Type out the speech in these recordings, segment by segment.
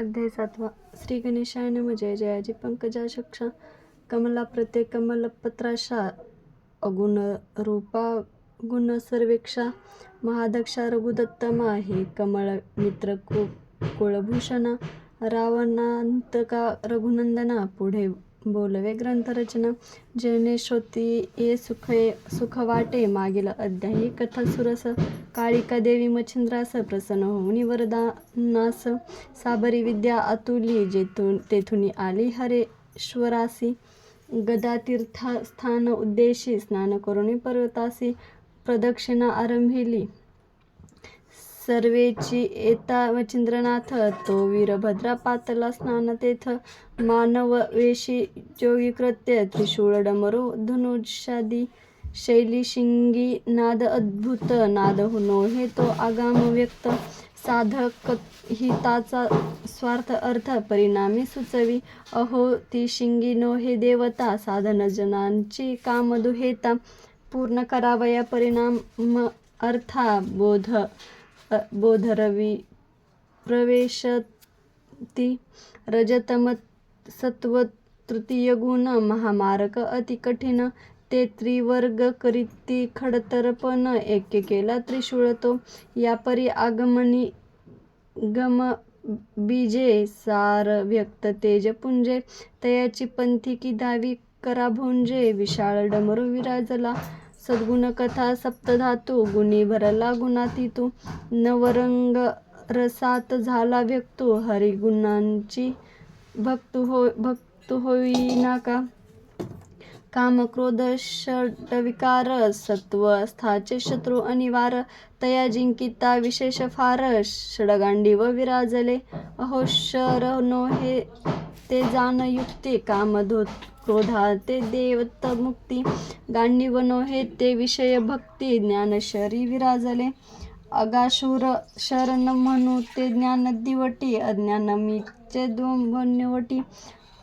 अध्याय सातवा श्री गणेशायन नम म्हणजे जय जयाजी पंकजा शक्षा कमला प्रत्येक कमलपत्राशा अगुण रूपा गुण सर्वेक्षा महादक्षा रघुदत्तमा हे कमळ मित्र कु कुळभूषणा रावणांतका रघुनंदना पुढे बोलवे ग्रंथरचना. जेणे श्रोती ये सुख सुख वाटे मागील अध्यायी कथा सुरस. काळिका देवी मच्छिंद्रास प्रसन्न होऊनी वरदानास साबरी विद्या अतुली जेथून तेथुनी आली हरेश्वरासी. गदा तीर्थस्थान उद्देशी स्नान करुणी पर्वतासी. प्रदक्षिणा आरंभिली. सर्वेची येता वचिंद्रनाथ तो वीरभद्रा पातला स्नान तेथ मानव वेशी जोगी कृत्य त्रिशूळ डमरू धनुषादी शैली शिंगी नाद अद्भुत नाद हुनो हे तो आगाम व्यक्त. साधक हिताचा स्वार्थ अर्थ परिणामी सुचवी. अहो ती शिंगी नो हे देवता साधन जनांची कामदुहेता पूर्ण करावया परिणाम अर्था बोध बोधरवी प्रवेशती रजतम सत्व तृतीय गुण महामारक अति कठीण ते त्रिवर्ग करीती खडतरपण ऐक्य केला त्रिशूळ तो यापरी आगमनी गम बीजे सार व्यक्त तेज पुंजे. तयाची पंथी की दावी करा भोंजे विशाळ डमरू विराजला. सद्गुण कथा सप्तधातू गुणी भरला गुणातीतू नवरंग रसात झाला व्यक्तू हरिगुणांची भक्तू हो भक्तू होईना का? काम क्रोध षडविकार सत्व स्थाचे शत्रू अनिवार तया जिंकिता विशेष फार षडगांडी व विराजले अहो शर नो हे ते जाण युक्ती कामधोत क्रोधा ते देवत मुक्ती. गांडीव हे ते विषय भक्ती. ज्ञान शरी विराजले. अगाशूर शरण म्हणू ते ज्ञान दिवटी. अज्ञानमीचे दोंबनिवटी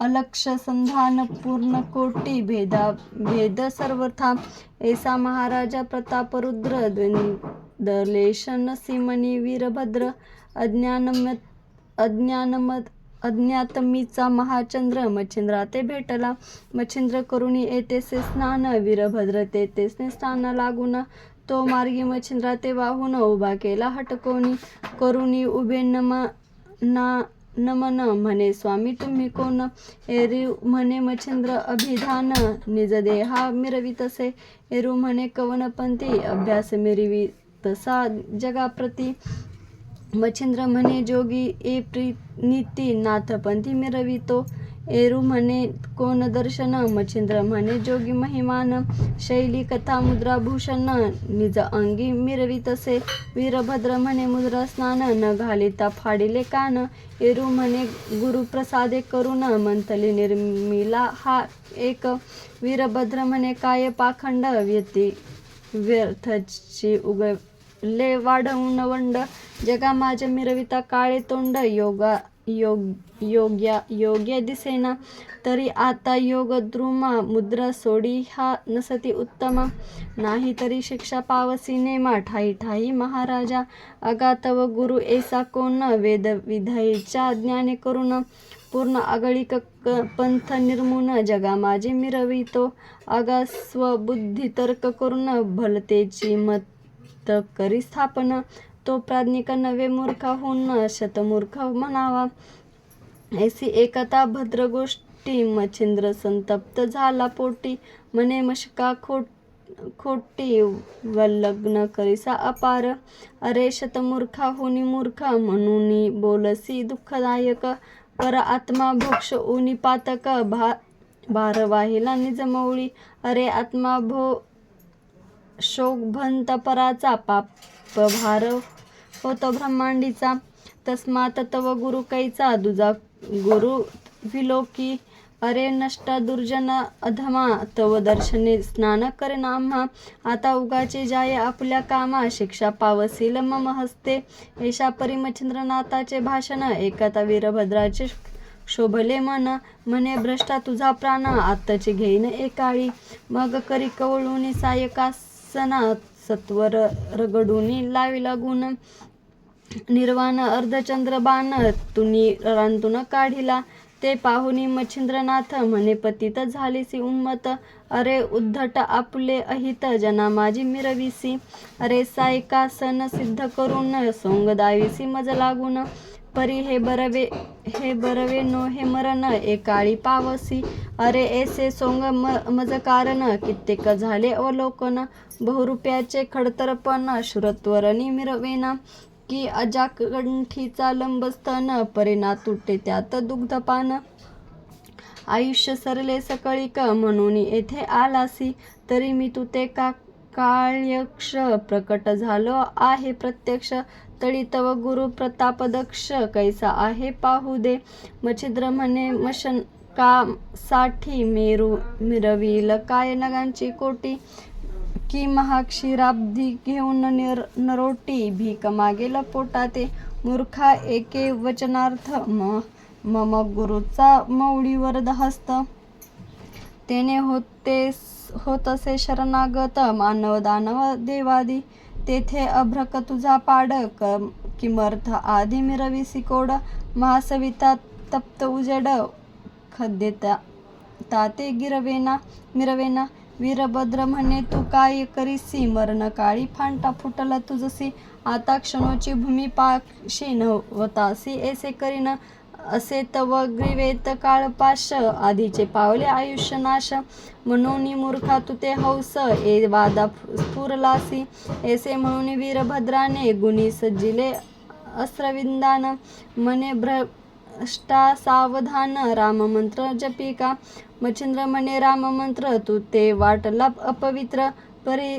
अलक्ष संधान पूर्ण कोटी. भेदा भेद सर्वथा. ऐसा महाराजा प्रतापरुद्र द्वंदलेशन सिमनी वीरभद्र. अज्ञानमत अज्ञानमत अज्ञातमीचा महाचंद्र मच्छिंद्रा ते भेटला. मच्छिंद्र करुणी येतेसे स्नान वीरभद्र ते तेसने स्नान लागून. तो मार्गी मच्छिंद्रा ते वाहून उभा केला हटकोनी करुणी उभे नम ना नमन म्हणे स्वामी तुम्ही कोण एरू म्हणे मच्छिंद्र अभिधान निज देहा मिरवितसे एरू म्हणे कवनपंथी अभ्यास मिरवी तसा जगाप्रती. मच्छिंद्र म्हणे जोगी ए प्रीनीती नाथपंथी मिरवितो एरू म्हणे कोण दर्शन मच्छिंद्र म्हणे जोगी महिमान शैली कथा मुद्रा भूषण निज अंगी मिरवी तसे वीरभद्र म्हणे मुद्रा स्नान न घालिता फाडिले कान एरू म्हणे गुरुप्रसादे करुण मंथली निर्मिला हा एक वीरभद्र म्हणे काय पाखंड व्यती व्यर्थची उग ले वाढवून वंड. जगा माझ्या मिरविता काळे तोंड. योगा योग योग्या योग्य दिसेना. तरी आता योग द्रुमा मुद्रा सोडी हा नसती उत्तमा. नाही तरी शिक्षा पावसी नेमा ठाई ठाई महाराजा. अगात व गुरु ऐसा कोण? वेद विधायच्या ज्ञाने करून पूर्ण आगळिक पंथ निर्मून. जगा माझे मिरवितो. अगा स्वबुद्धी तर्क करून भलतेची मत करी स्थापन. तो प्राज्ञिक नवे मूर्खा होऊन शतमूर्ख म्हणावा. ऐसी एकता भद्र गोष्टी मच्छिंद्र संतप्त झाला पोटी. मने मशका खोट खोटी वल्लग्न करिसा अपार. अरे शतमूर्खा होनी मूर्ख म्हणून बोलसी दुःखदायक. पर आत्मा भोक्ष उनी पातक. भा भार वाहिला निजमवळी अरे आत्मा भो शोकभंत पराचा पाप भार होतो ब्रह्मांडीचा. तस्मात तव गुरु कैचा दुजा गुरु विलोकी अरे नष्टा दुर्जन अधमा तव दर्शने स्नान करेन आता उगाचे जाय आपल्या कामा शिक्षा पावसील मम हस्ते. ऐशा परिमचंद्रनाथाचे भाषण एकता वीरभद्राचे शोभले मन. म्हणे भ्रष्टा तुझा प्राण आत्ताचे घेईन एकाळी. मग करी कवळूनी वासना सत्वर रगडूनी लावी लागून निर्वाण अर्धचंद्र बाण तुनी रांतून काढिला. ते पाहुनी मच्छिंद्रनाथ म्हणे पतित झालीसी उम्मत. अरे उद्धट आपुले अहित जना माझी मिरविसी. अरे सायका सन सिद्ध करून सोंग दाविसी मज लागून. परी हे बरवे हे बरवे नो हे मरण एकाळी पावसी. अरे ऐसे सोंग म मज कारण कित्येक झाले अवलोकन. बहुरूप्याचे खडतरपण शुरत्वरणी मिरवेना की अजाकंठीचा लंबस्तन परिणा तुटे त्यात दुग्धपान आयुष्य सरले सकळीक म्हणून येथे आलासी. तरी मी तुते ते का काळयक्ष प्रकट झालो आहे प्रत्यक्ष. तळी तव गुरु प्रतापदक्ष कैसा आहे पाहू दे. मच्छिद्र म्हणे मशनकासाठी मेरू मिरविल काय नगांची कोटी? की महाक्षीराब्धी घेऊन निर नरोटी भीक मागेल पोटाते. मूर्खा एके वचनार्थ म मम गुरुचा मौळीवर हस्त तेने होते होतसे शरणागत मानव दानव देवादी. तेथे अभ्रक तुझा पाड क किमर्थ आधी मिरवी सिकोड महासविता तप्त उजेड खद्यता ताते गिरवेना मिरवेना वीरभद्र म्हणे तू काय करीसी? मरण काळी फांटा फुटला तुझसी आता क्षणोची भूमी पाक्षी नवतासी ऐसे करीना असे तव ग्रीवेत काळपाश आधीचे पावले आयुष्य नाश. म्हणून मूर्खा तुते हौस ए वादा स्फुरलासी एसे म्हणून वीरभद्राने गुणी सज्जिले अस्त्रविंदान. मने भ्रष्टा सावधान राममंत्र जपिका. मच्छिंद्र म्हणे राममंत्र तू ते वाटला अपवित्र. परी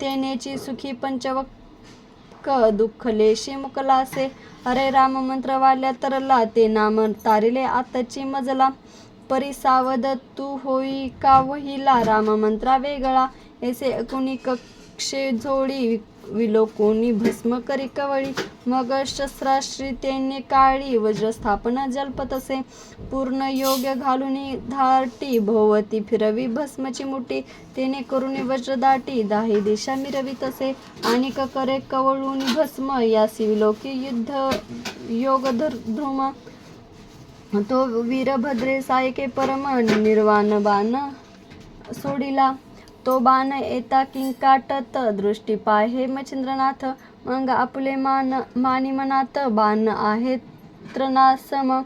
तेनेची सुखी पंचवक दुःखलेशी मुकलासे अरे राम मंत्र वाल्या तरला ते नाम. तारिले आताची मजला. परिसावद तू होई का वहिला? राममंत्रा वेगळा. ऐसे कुणी कक्षे विलो कोणी भस्म करी कवळी मग शस्त्राश्री तेने काळी वज्रस्थापन जल्पतसे पूर्ण योग्य घालून धारटी भोवती फिरवी भस्मची मुठी. तेने करुणी वज्रदाटी दाही दिशा मिरवी तसे आणि करे कवळून भस्म यासी विलोकी युद्ध योग ध्रुम तो वीरभद्रे सायके परम निर्वाण बाण सोडिला. तो बाण येता किंकाटत दृष्टी पाय हे मच्छिंद्रनाथ मग आपले मान मानी मनात बाण आहे त्रनासम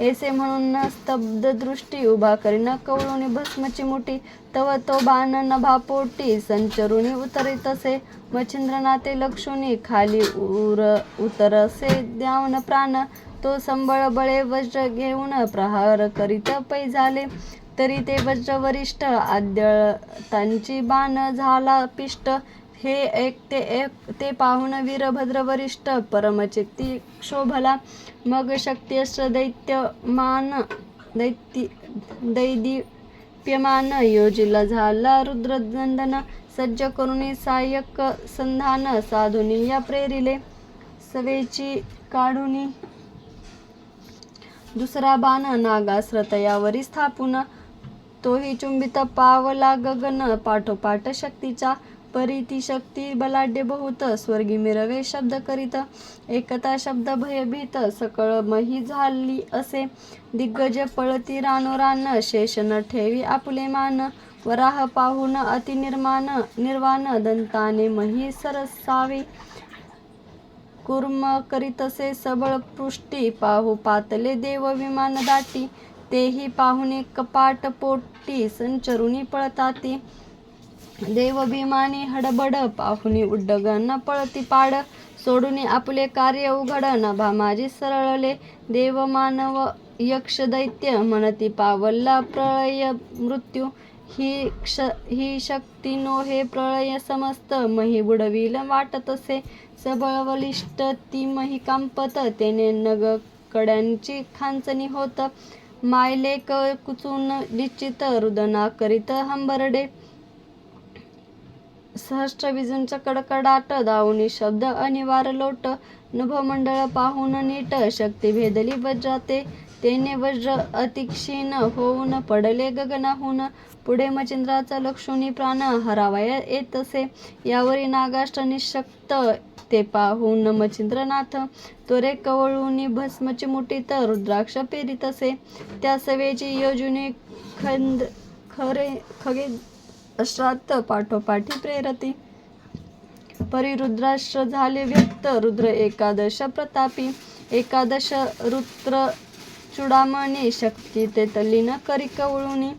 ऐसे म्हणून स्तब्ध दृष्टी उभा करीन कवळुनी भस्मची मुठी तव तो बाण नभापोटी संचरुणी उतरितसे मच्छिंद्रनाथे लक्ष्मी खाली उर उतरसे द्यावन प्राण तो संबळ बळे वज्र घेऊन प्रहार करीत पै झाले. तरी ते वज्रवरिष्ठ आद्यळतांची बाण झाला पिष्ट. हे एक ते एक ते पाहून वीरभद्र वरिष्ठ परमचित्ती क्षोभला. मग शक्तियश्र दैत्यमान दैत्य दैदिप्यमान योजिला झाला रुद्रनंदन. सज्ज करुणी सायक संधान साधुनी या प्रेरिले. सवेची काढुनी. दुसरा बाण नागास्रतयावरी स्थापून. तोही चुंबित पावला गगन. पाठोपाठ शक्तीचा परी ती शक्ती बलाढ्य बहुत. स्वर्गी मिरवे शब्द करीत एकता शब्द भयभीत सकळ मही झाली असे दिग्गज पळती रानोरान शेष न ठेवी आपले मान वराह पाहून अतिनिर्माण निर्वाण. दंताने मही सरसावी. कुर्म करीतसे सबळ पृष्टी पाहू पातले देव विमान दाटी. तेही पाहुणे कपाट पोटी संचरुणी पळताती. देवभिमानी हडबड पाहुणी उड्डगन पळती पाड. सोडून आपले कार्य उघड नभा माझी सरळले. देव मानव यक्ष दैत्य म्हणती पावल्ला प्रळय मृत्यू. ही क्ष ही शक्ती नो हे प्रळय समस्त. मही बुडविल वाटतसे सबळ वलिष्ठ ती मही कांपत तेने नग कड्यांची खांचणी होत. मायलेक कुचून निश्चित रुदना करीत हंबरडे. सहस्त्र विजूंचा कडकडाट दावणी शब्द अनिवार लोट. नभमंडळ पाहून नीट शक्ती भेदली बजाते. तेने वज्र अतिक्षीण होऊन पडले गगनाहून. पुढे मचिंद्राचा लक्ष्मी प्राण हरावया येतसे. यावरी नागाष्ट निशक्त ते पाहून मचिंद्रनाथ त्वरे कवळूनी भस्मची मुठीत रुद्राक्ष पेरितसे. त्या सवेची योजुनी खंद खरे खगे अश्रात पाठोपाठी प्रेरती. परी झाले व्यक्त रुद्र एकादश प्रतापी. एकादश रुद्र चुडामणी शक्ती ते तल्लीन करी कवळुनी.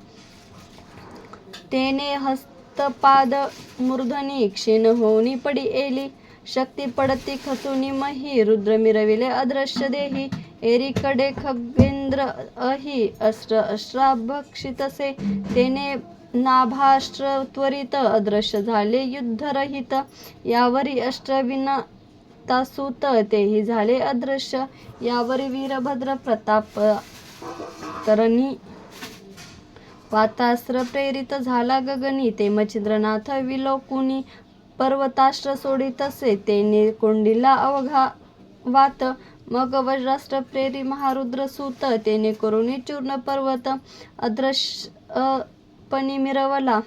तेने हस्तपाद मूर्धनी क्षीण होऊनी पडी एली. शक्ती पडती खसुनी मही रुद्र मिरविले अदृश्य देही. एरीकडे खगेंद्र अहि अस्त्र अश्राभक्षितसे तेने नाभाष्ट्र त्वरित अदृश्य झाले युद्धरहित. यावरी अष्टविना तासूत तेही झाले अदृश्य. यावर वीरभद्र प्रताप तरणी वातास्त्र प्रेरित झाला गगनी. ते मच्छिंद्रनाथ विलोकुनी पर्वतास्त्र सोडितसे तेने कोंडीला अवघा वात मग वज्रास्त्र प्रेरी महारुद्र सूत. तेने करुणी चूर्ण पर्वत अदृश्यपणी मिरवला.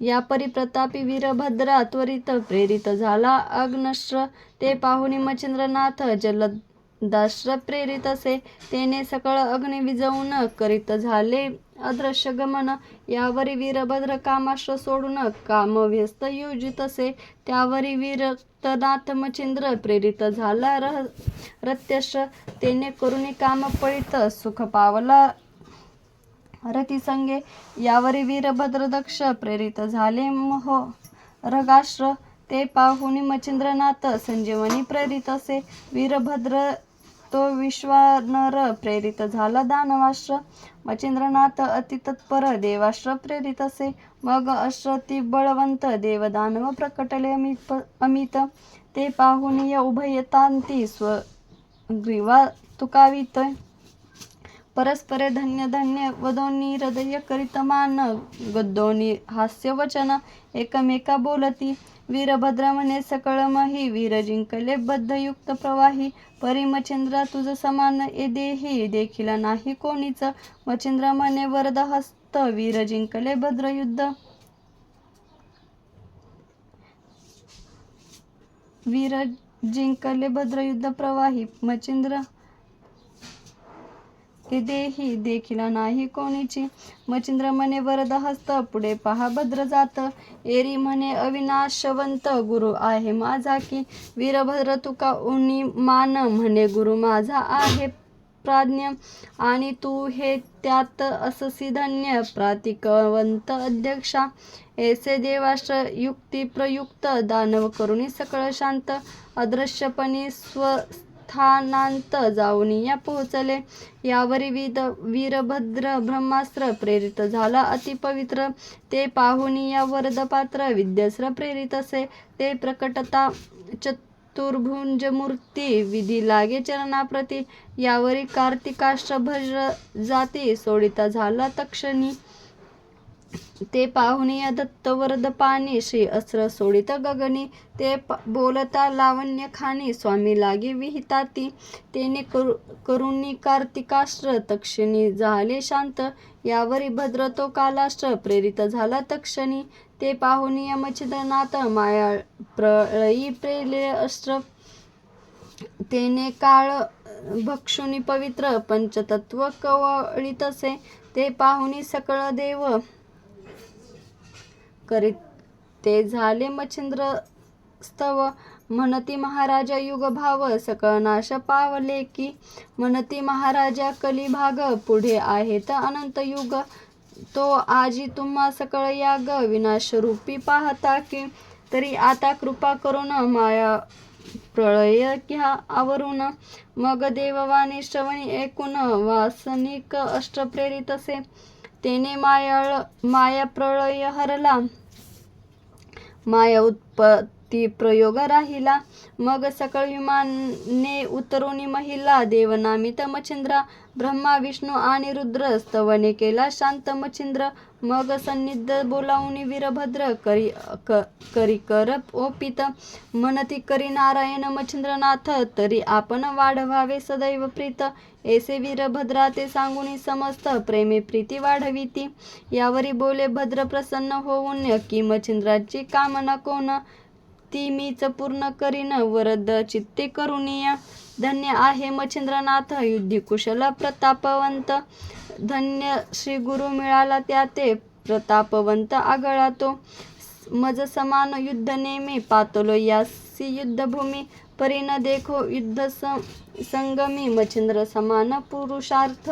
या परिप्रतापी वीरभद्रा त्वरित प्रेरित झाला. अग्नश्र ते पाहून मच्छिंद्रनाथ दाश्र प्रेरित असे. तेने सकळ अग्नी विजवून करीत झाले. अदृश्य गमन. यावरी वीरभद्र कामाश्र सोडून कामव्यस्त योजित असे. त्यावरी वीरतनाथ मच्छिंद्र प्रेरित झाला. रह रत्यश तेने करुणी काम पळित सुख पावला. रतिसंगे यावरी वीरभद्र दक्ष प्रेरित झाले. मोह रगाश्र. ते पाहुनी मच्छिंद्रनाथ संजीवनी प्रेरित असे. वीरभद्र तो विश्वानर प्रेरित झाला दानवाश्र मच्छिंद्रनाथ अतितत्पर देवाश्र प्रेरित असे. मग अश्रती बळवंत देवदानव प्रकटले अमित अमित. ते पाहुनी उभयतांती स्व ग्रीवा तुकावित. परस्परे धन्य धन्य वदोनी हृदय करीत मान. गद्दोनी हास्य वचन. एकमेका बोलती. वीरभद्र म्हणे सकळ मही वीर जिंकले बद्धयुक्त प्रवाही. परी मच्छिंद्रा तुझ समान ए देही. देखील नाही कोणीच. मच्छिंद्र म्हणे वरद हस्त वीर जिंकले भद्रयुद्ध वीर जिंकले भद्रयुद्ध प्रवाही. मच्छिंद्र ते देही देखिला नाही कोणीची. मचिंद्र म्हणे वरद हस्त पुढे पहा भद्र जात एरी म्हणे अविनाशवंत गुरु आहे माझा की. वीरभद्र तुका उनी मान म्हणे गुरु माझा आहे प्राज्ञ. आणि तू हे त्यात अससी धन्य प्रातिकवंत अध्यक्षा. ऐसे देवाश्र युक्ती प्रयुक्त दानव करुणी सकळ शांत. अदृश्यपणी स्व जाऊन या पोहोचले. यावरी विद वीरभद्र ब्रह्मास्त्र प्रेरित झाला. अतिपवित्र ते पाहुनी या वरदपात्र विद्यास्त्र प्रेरित असे. ते प्रकटता चतुर्भुजमूर्ती विधी लागे. चरणाप्रती यावरी कार्तिकाष्ट्र भज जाती सोडिता झाला. तक्षणी ते पाहुणी दत्त वरद पाणी श्री अस्त्र सोडित गगनी. ते बोलता लावण्य खाणी स्वामी लागे विहिताती. तेने करू करुणी कार्तिकास्त्र तक्षणी झाले शांत. यावरी भद्र तो कालास्त्र प्रेरित झाला तक्षणी. ते पाहुनीय मच्छिदनाथ माया प्रळयी प्रेले अस्त्र. तेने काळ भक्षुनी पवित्र पंचतत्व कवळीतसे ते पाहुनी सकळ देव करीत. ते झाले मच्छिंद्र स्तव म्हणती महाराजा युग भाव सकळ नाश पावले की म्हणती महाराजा कलिभाग. पुढे आहेत अनंत युग. तो आजी तुम्हा सकळ याग. विनाशरूपी पाहता की तरी आता कृपा करून माया प्रळय घ्या आवरून. मग देववाणी श्रवणी ऐकून वासनिक अष्टप्रेरित असे. तेने मायाळ माया प्रळय हरला. माया उत्पत्ती ती प्रयोग राहिला. मग सकळ विमाने उतरून महिला देवनामित मच्छिंद्रा ब्रह्मा विष्णू आणि रुद्र स्तवने केला. शांत मच्छिंद्र मग सन्निध बोलावून वीरभद्र करी क करी कर ओपित मनती करी नारायण मच्छिंद्रनाथ तरी आपण वाढवावे सदैव प्रीत. एसे वीरभद्रा ते सांगून समस्त प्रेमे प्रीती वाढविती. यावरी बोले भद्र प्रसन्न होऊन की मच्छिंद्राची कामना कोण? ती मीच पूर्ण करीन वरद चित्ते करुनिया. धन्य आहे मच्छिंद्रनाथ युद्धी कुशल प्रतापवंत. धन्य श्री गुरु मिळाला त्या ते प्रतापवंत आगळा तो मज समान युद्ध नेमी पातलो यासी युद्धभूमी. परीन देखो युद्ध संगमी मच्छिंद्र समान पुरुषार्थ.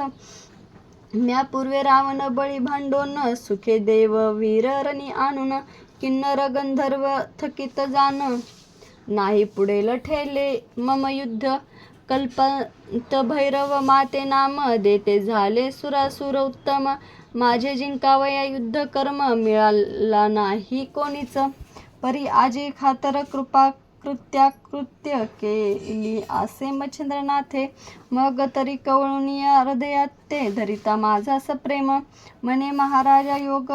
म्या पूर्वे रावण बळी भांडोन सुखे देव वीर रणी आणून किन्नर गंधर्व थकित जाण नाही पुढे ठेले मम युद्ध कल्पंत भैरव माते नाम देते. झाले सुरासुर उत्तम. माझे जिंकावया युद्ध कर्म मिळाला नाही कोणीच. परी आजी खातर कृपा कृत्या कृत्य केली असे मच्छिंद्रनाथे. मग तरी कवळुनिया हृदयात ते धरिता माझा सप्रेम. मने महाराजा योग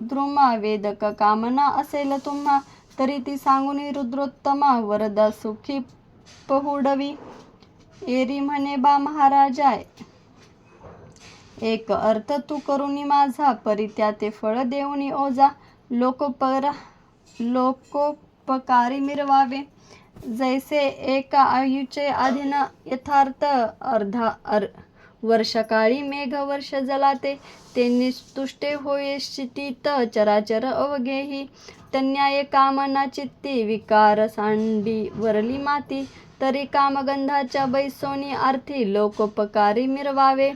द्रुमा वेदक कामना असेल तुम्हा. तरी ती सांगून रुद्रोत्तमा वरदा सुखी पहुडवी. एरी म्हणे बा महाराजाय एक अर्थ तू करुणी माझा परित्या ते फळ देऊनी ओजा लोकोपर लोकोपकारी मिरवावे. जैसे एका आयुचे अधीन यथार्थ अर्धा अर वर्षकाळी मेघ वर्ष जलाते. ते निस्तुष्टे होये शितीत चराचर अवघेही. तन्याय कामना चित्ती विकार सांडी वरली माती. तरी कामगंधाच्या बैसोनी अर्थी लोकोपकारी मिरवावे.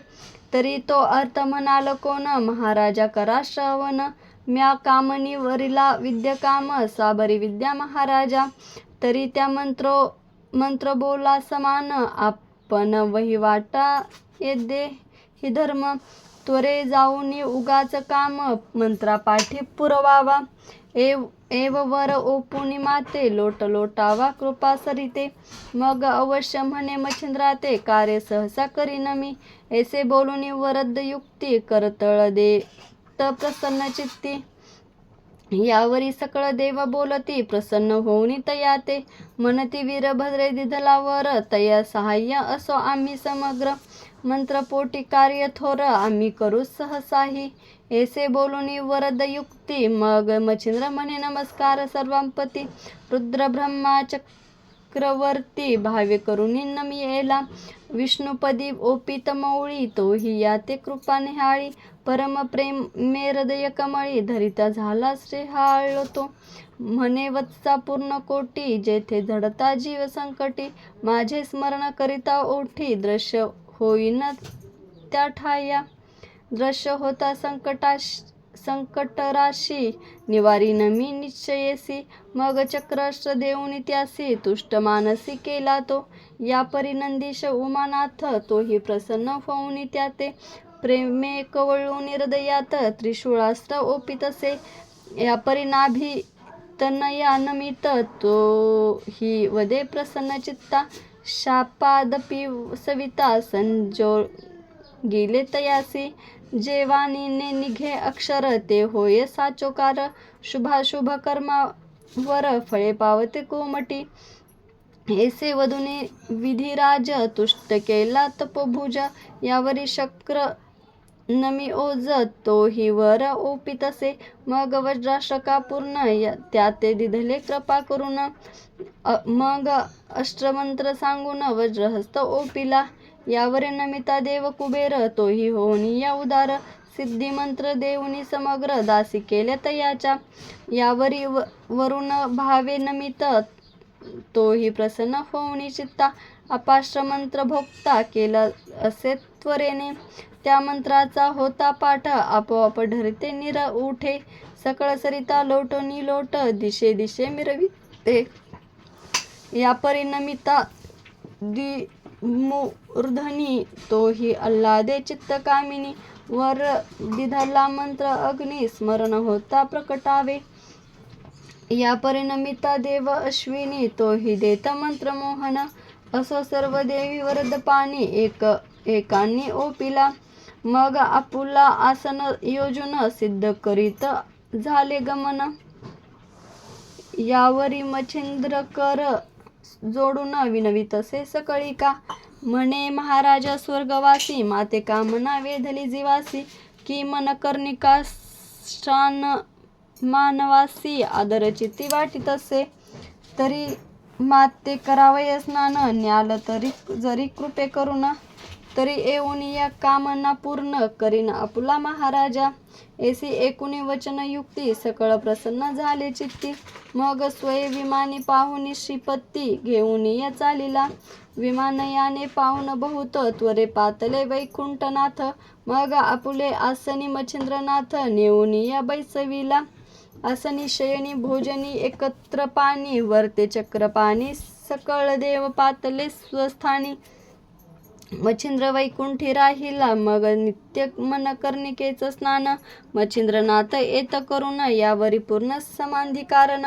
तरी तो अर्थ म्हणाल कोण? महाराजा करा श्रवण. म्या कामनी वरिला विद्य काम साबरी विद्या महाराजा. तरी त्या मंत्रो मंत्र बोला समान आपण वहिवाटा येदे हि धर्म. त्वरे जाऊनी उगाच काम मंत्रापाठी पुरवावा. एव एव वर ओपुनी माते लोट लोटावा कृपा सरिते मग अवश्य म्हणे मच्छिंद्रा ते कार्य सहसा करीन मी. ऐसे बोलून वरद युक्ती करतळ दे त प्रसन्न चित्ती. यावरी सकळ देव बोलती प्रसन्न होऊनी तया ते म्हणती वीरभद्रे दिधलावर तया सहाय्य असो आम्ही समग्र. मंत्रपोटी कार्य थोर आम्ही करू सहसाही. ऐसे बोलून वरद युक्ती मग मच्छिंद्र म्हणे नमस्कार सर्वांपती. रुद्र ब्रह्मा चक्रवर्ती भावे करुणी नमी येला. विष्णुपदी ओपित मौळी तोही या ते कृपा निहाळी. परम प्रेम मे हृदय कमळी धरिता झाला श्रेहाळलो तो. म्हणे वत्सा पूर्ण कोटी जेथे झडता जीव संकटी. माझे स्मरण करिता ओठी दृश्य होईन त्या ठाया. दृश्य होता संकटाश संकटराशी. निवारीन मी निश्चयेसी मग चक्राष्ट्र देऊन त्यासी तुष्ट मानसी केला तो. या परिनंदीश उमानाथ तोही प्रसन्न होऊन त्या ते प्रेमे कवळून हृदयात त्रिशूळास्त्र ओपितसे या परिनाभी तनया नमित तो ही वदे प्रसन्न चित्ता. शापादपी सविता संजो गेले तयासी जेवानीने निघे अक्षर ते होय साचोकार शुभाशुभ कर्मावर फळे पावते कोमटी। ऐसे वधूने विधिराज तुष्ट केला तपोभुज। यावरी शक्र नमी ओज तोही वर ओपितसे मग वज्राशका पूर्ण त्या ते दिधले कृपा करून मग अष्टमंत्र सांगून वज्रहस्त ओपिला. यावर नमिता देव कुबेर तोही होनी या उदार सिद्धी मंत्र देऊनी समग्र दासी केल्या तयाच्या यावरी व- वरुण भावे नमित तोही प्रसन्न होऊनी चित्ता. अपाश्रमंत्र भोगता केला असे त्वरेने. त्या मंत्राचा होता पाठ आपोआप ढरते निर उठे. सकळ सरिता लोट निलोट दिशे दिशे मिरविते. या परिणमिता द्विमूर्धनी तोही आल्हादे चित्त कामिनी वर दिधला मंत्र अग्नी स्मरण होता प्रकटावे. या परिणमिता देव अश्विनी तोही देत मंत्र मोहन. असो सर्व देवी वरद पाणी एक एकांनी ओपिला. मग आपुला आसन योजून सिद्ध करीत झाले गमन. यावरी मच्छिंद्र कर जोडून विनवितसे सकळिका म्हणे महाराजा स्वर्गवासी माते कामना वेधली जीवासी की मन कर्णिका शान मानवासी आदरचित्ती असे तरी माते करावय स्नान न्याल तरी जरी कृपे करून तरी येऊन या कामना पूर्ण करीन आपुला महाराजा. एसी एकुणी वचन युक्ती सकळ प्रसन्न झाले चित्ती. मग स्वय विमाने पाहुनी श्रीपत्ती घेऊन ये चालिला. विमानयाने पाहून बहुत त्वरे पातले वैकुंठनाथ. मग आपुले आसनी मच्छिंद्रनाथ नेऊन या बैसविला. आसनी शयनी भोजनी एकत्र पाणी वरते चक्रपाणी सकळ देव पातले स्वस्थानी. मच्छिंद्र वैकुंठी राहिला मग नित्य मन कर्णिकेच स्नान. मच्छिंद्रनाथ येत करुण यावरी पूर्ण समाधी कारण.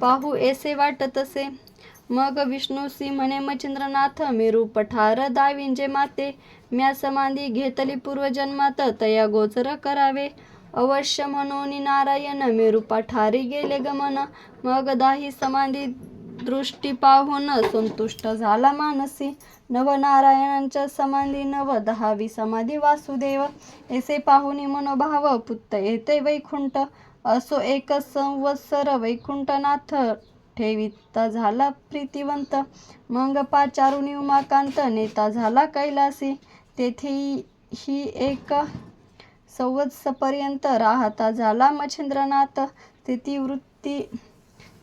पाहू ऐसे वाटतसे मग विष्णू सिंह म्हणे मच्छिंद्रनाथ मेरू पठार दाविंजे माते. म्या समाधी घेतली पूर्वजन्मात तया गोचर करावे. अवश्य म्हणून नारायण मेरू पठारी गेले गमन. मग दाही समाधी दृष्टी पाहून संतुष्ट झाला मानसी. नवनारायणांच्या समाधी नव दहावी समाधी वासुदेव. ऐसे पाहुनी मनोभाव पुत्त येते वैकुंठ. असो एक संवत्सर वैकुंठनाथ ठेविता झाला प्रीतिवंत. मग पाचारुणी उमाकांत नेता झाला कैलासी. तेथे ही एक संवत्सपर्यंत राहता झाला मच्छिंद्रनाथ. तेथी वृत्ती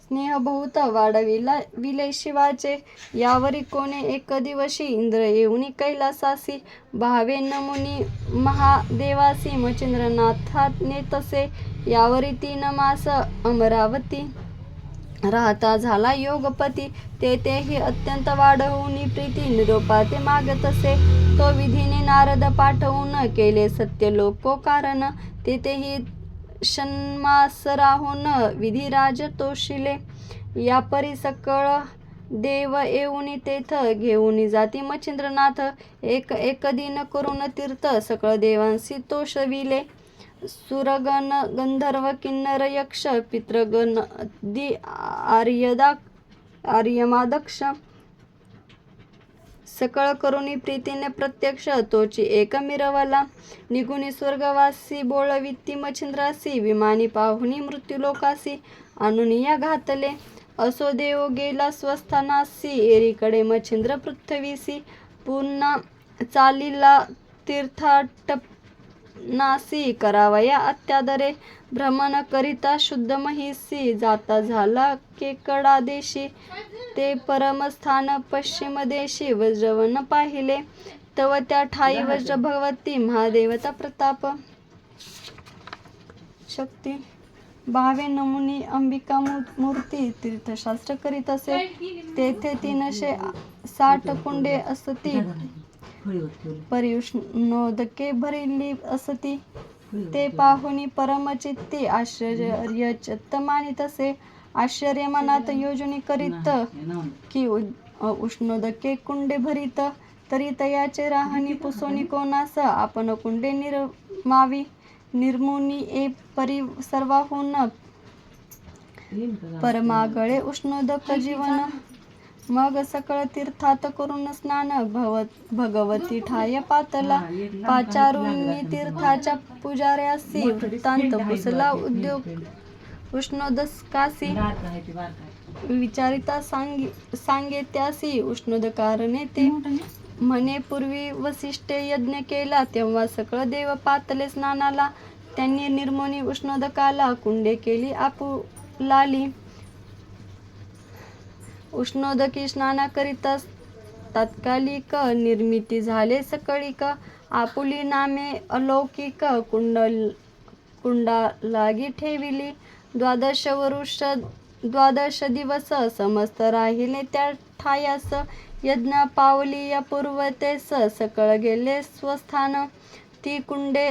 स्नेहभूत वाढविला. विले शिवाचे यावरी कोणे एक दिवशी इंद्र येऊनी कैलासासी भावे नमुनी महादेवासी मच्छिंद्रनाथात नेतसे. यावरी तीन मास अमरावती राहता झाला योगपती. तेथेही अत्यंत वाढवूनी प्रीती निरोपाते मागतसे. तो विधीने नारद पाठवून केले सत्य लोको कारण तेथेही षण्मास राहून विधिराज तोशिले या परी सकळ देव येऊनी तेथ घेऊनी जाती मच्छिंद्रनाथ. एक एक दिन करून तीर्थ सकळ देवांसी तोषविले सुरगण गंधर्व किन्नर यक्ष पितृगण दि आर्यदा आर्यमादक्ष. सकळ करुणी प्रीतीने प्रत्यक्ष तोची एक मिरवला निगुणी स्वर्गवासी बोळवित्ती मच्छिंद्रासी विमानी पाहुनी मृत्यूलोकासी अनुनिया घातले. असो देव गेला स्वस्थानासी एरीकडे मच्छिंद्र पृथ्वीसी पुन्हा चालीला तीर्थाटनासी करावया अत्यादरे. भ्रमण करिता शुद्ध महिसी जाता झाला केकडा देशी. ते परमस्थान पश्चिम देशी वज्रवन पाहिले. तव त्या ठाई वज्र भगवती महादेवता प्रताप. शक्ती. भावे नमुनी अंबिका मूर्ती तीर्थशास्त्र करीत असे. तेथे तीनशे साठ कुंडे असती. पर्युष्णोदके भरिली असती. ते पाहुनी परमचित्ती आश्चर्यचत्त मानित असे आश्चर्य मनात योजनी करीत की उष्णोदके कुंडे भरीत तरी तयाचे राहणी पुसोनी कोणास आपण कुंडे निर्मावी निर्मुनी ए परी सर्वाहून. परमागळे उष्णोदक जीवन. मग सकळ तीर्थात करून स्नान भव भगवती ठाय पातला. पाचारुणी तीर्थाच्या पुजाऱ्यासी वृत्तांत पुसला उद्योग उष्णोदकासी. विचारिता सांगी सांगे त्यासी उष्णोदकारणे ते म्हणे पूर्वी वसिष्ठे यज्ञ केला तेव्हा सकळ देव पातले स्नानाला. त्यांनी निर्मोनी उष्णोदकाला कुंडे केली आपुलाली उष्णोदकी स्नानाकरिता तात्कालिक निर्मिती झाले. सकळिक आपुली नामे अलौकिक कुंडल कुंडालागी ठेविली. द्वादश वरुष द्वादश दिवस समस्त राहिले. त्या ठायास यज्ञ पावली. या पूर्वतेस सकळ गेले. स्वस्थान ती कुंडे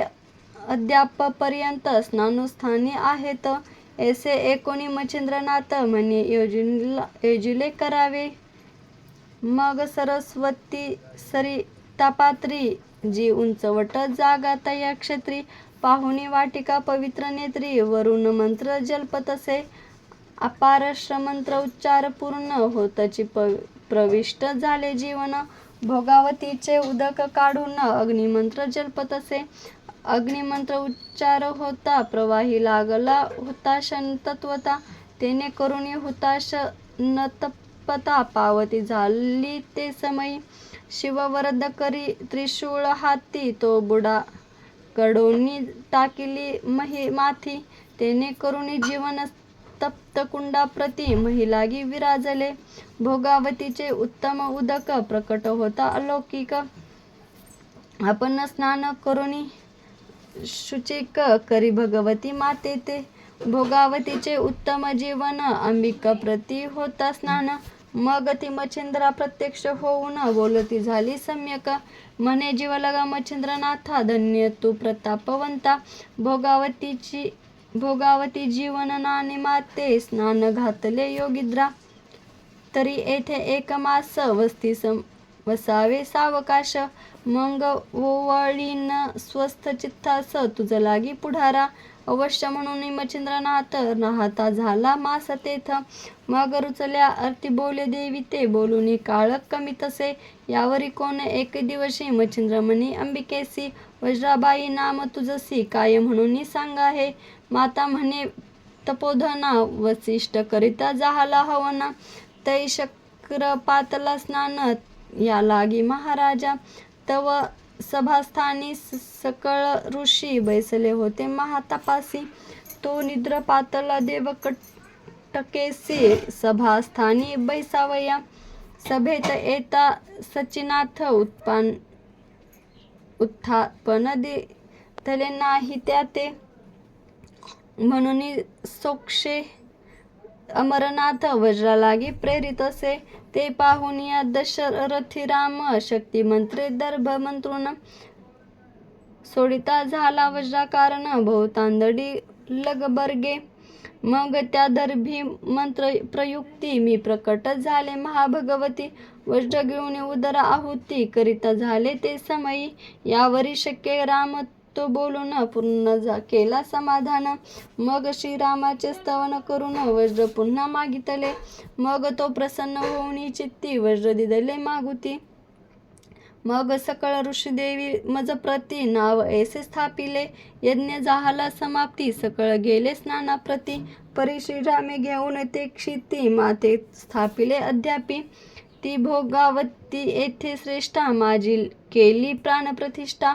अद्यापपर्यंत स्नानुस्थानी आहेत. ऐसे एकोणी मच्छिंद्रनाथ म्हणे योजिला योजिले करावे. मग सरस्वती सरितापात्री जी उंचवट जागा या क्षेत्री पाहुणी वाटिका पवित्र नेत्री वरुण मंत्र जलपतसे अपार श्रमंत्र उच्चार पूर्ण होतची प प्रविष्ट झाले जीवन. भोगावतीचे उदक काढून अग्निमंत्र जलपतसे अग्निमंत्र उच्चार होता प्रवाही लागला हुताश तत्वता तेने करुणी हुताश न तपता पावती झाली ते समयी. शिववरद करी त्रिशूळ हाती तो बुडा कडोनी टाकिली मही माथी. तेने करुणी जीवन तप्त कुंडाप्रती महिलागी विराजले. भोगावतीचे उत्तम उदक प्रकट होता अलौकिक. आपण स्नान करुणी शुचिक करी भगवती माते ते. भोगावतीचे उत्तम जीवन अंबिका प्रती होता स्नान. मग ती मच्छिंद्रा प्रत्यक्ष होऊन बोलती झाली सम्यक. म्हणे जीवलगा मच्छिंद्रनाथा धन्य तू प्रतापवंता. भोगावतीची भोगावती जीवन नाने माते स्नान घातले योगिद्रा. तरी येथे एक मास वस्ती सम वसावे सावकाश. मग ओवळीन स्वस्थ चित्तास तुझं लागी पुढारा. अवश्य म्हणून मच्छिंद्रनाथ नाहता झाला मास तेथ. मग रुचल्या अर्थी बोले देवी ते बोलून काळ कमी तसे. यावरी कोण एक दिवशी मच्छिंद्र म्हणी अंबिकेसी वज्राबाई नाम तुझसी काय म्हणून सांगा हे माता म्हणे तपोधना वसिष्ठ करिता जाहाला हवना. तै शक्र पातला स्नान या लागी महाराजा. तव सभास्थानी सकळ ऋषी बैसले होते. महातपासी तो निद्र पातला देव कटकेसी सभास्थानी बैसावया. सभेत येता सचिनाथ उत्पान उत्थापन दिले नाही त्या ते. म्हणून सोक्षे अमरनाथ वज्रालागी प्रेरित असे. ते पाहून या दशरथी राम शक्ती मंत्रे दर्भ मंत्रून सोडिता झाला वज्रा कारण भोवतांदडी लगबर्गे. मग त्या दर्भी मंत्र प्रयुक्ती मी प्रकट झाले महाभगवती. वज्र घेऊन उदर आहुती करिता झाले ते समयी. यावरी शक्य राम तो बोलून पूर्ण जा केला समाधान. मग श्रीरामाचे स्तवन करून वज्र पुन्हा मागितले. मग तो प्रसन्न होऊन चित्ती वज्र दिदले मागुती. मग सकळ ऋषीदेवी मज प्रती नाव ऐसे स्थापिले. यज्ञ झाला समाप्ती सकळ गेले स्नानाप्रती. परी श्रीरामे घेऊन ते क्षिती माते स्थापिले अद्यापी ती भोगावती येथे श्रेष्ठा माझी केली प्राणप्रतिष्ठा.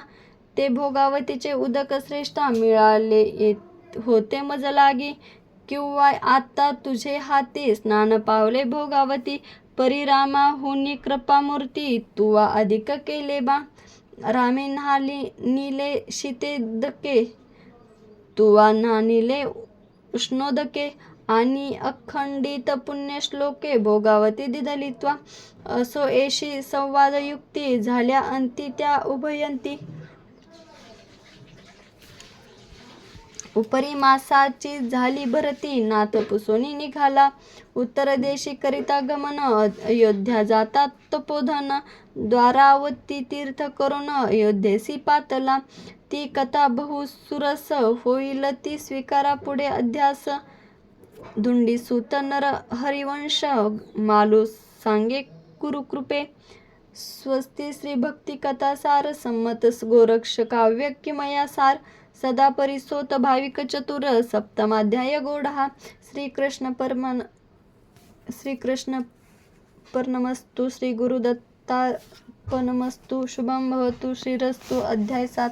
ते भोगावतीचे उदक श्रेष्ठा मिळाले येत होते मज लागी किंवा आता तुझे हाती स्नान पावले भोगावती. परिरामा होनी कृपामूर्ती तुवा अधिक केले बा. रामे नाली नीले शीते दके. तुवा नानिले उष्णोदके. आणि अखंडित पुण्यश्लोके भोगावती दिदलित्वा. असो एशी संवादयुक्ती झाल्या अंती त्या उभयंती. उपरी मासाची झाली भरती. नाथ पुसोनी निघाला. उत्तर देशी करिता गमन. अयोध्या जातात तपोधन. द्वारावती तीर्थ करून अयोध्येसी पातला. ती कथा बहु सुरस होईल ती स्वीकारा पुढे अध्यास. धुंडी सुत नर हरिवंश. मालू सांगे कुरुकृपे. स्वस्ती श्री भक्ती कथा सार. संमत गोरक्ष काव्य किमया सार. सदा परिसोत भाविक चतुर सप्तमाध्याय गोढा श्रीकृष्ण परमन श्रीकृष्ण पर्णमस्तु श्री गुरुदत्तार्पणमस्तु शुभम भवतु श्रीरस्तु अध्याय सात.